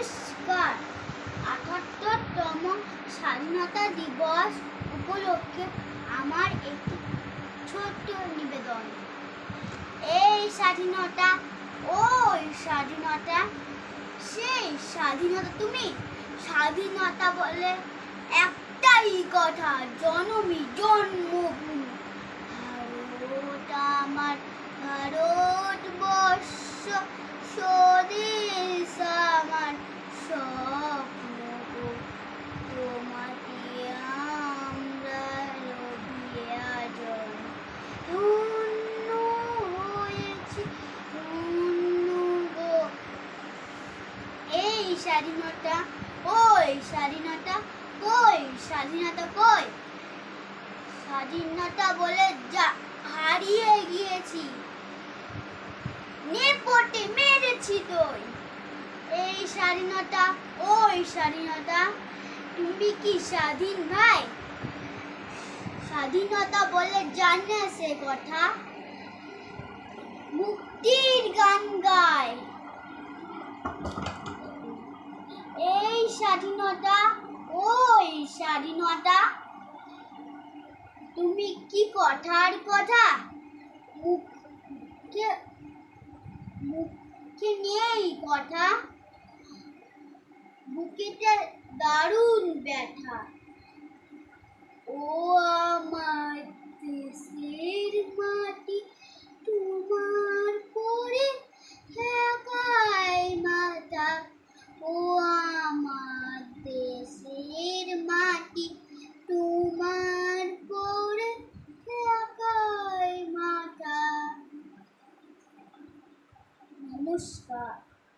নমস্কার। আটাত্তরতম স্বাধীনতা দিবস উপলক্ষে আমার একটি ছোট্ট নিবেদন। এই স্বাধীনতা, ওই স্বাধীনতা, সেই স্বাধীনতা তুমি স্বাধীনতা বলে একটাই কথা, জনমী জন্মভূমি। স্বাধীনতা? ওই স্বাধীনতা? কই স্বাধীনতা কই? স্বাধীনতা বলে যা, হারিয়ে গিয়েছি। নেপটে মেরেছি তুই। এই স্বাধীনতা, ওই স্বাধীনতা, তুমি কি স্বাধীন ভাই? স্বাধীনতা বলে জানে সে কথা। মুক্তির গান গায়। স্বাধীনতা ওই স্বাধীনতা তুমি কি কথার কথা? মুখে নেই কথা। বুকেতে দারুণ ব্যথা। Puska.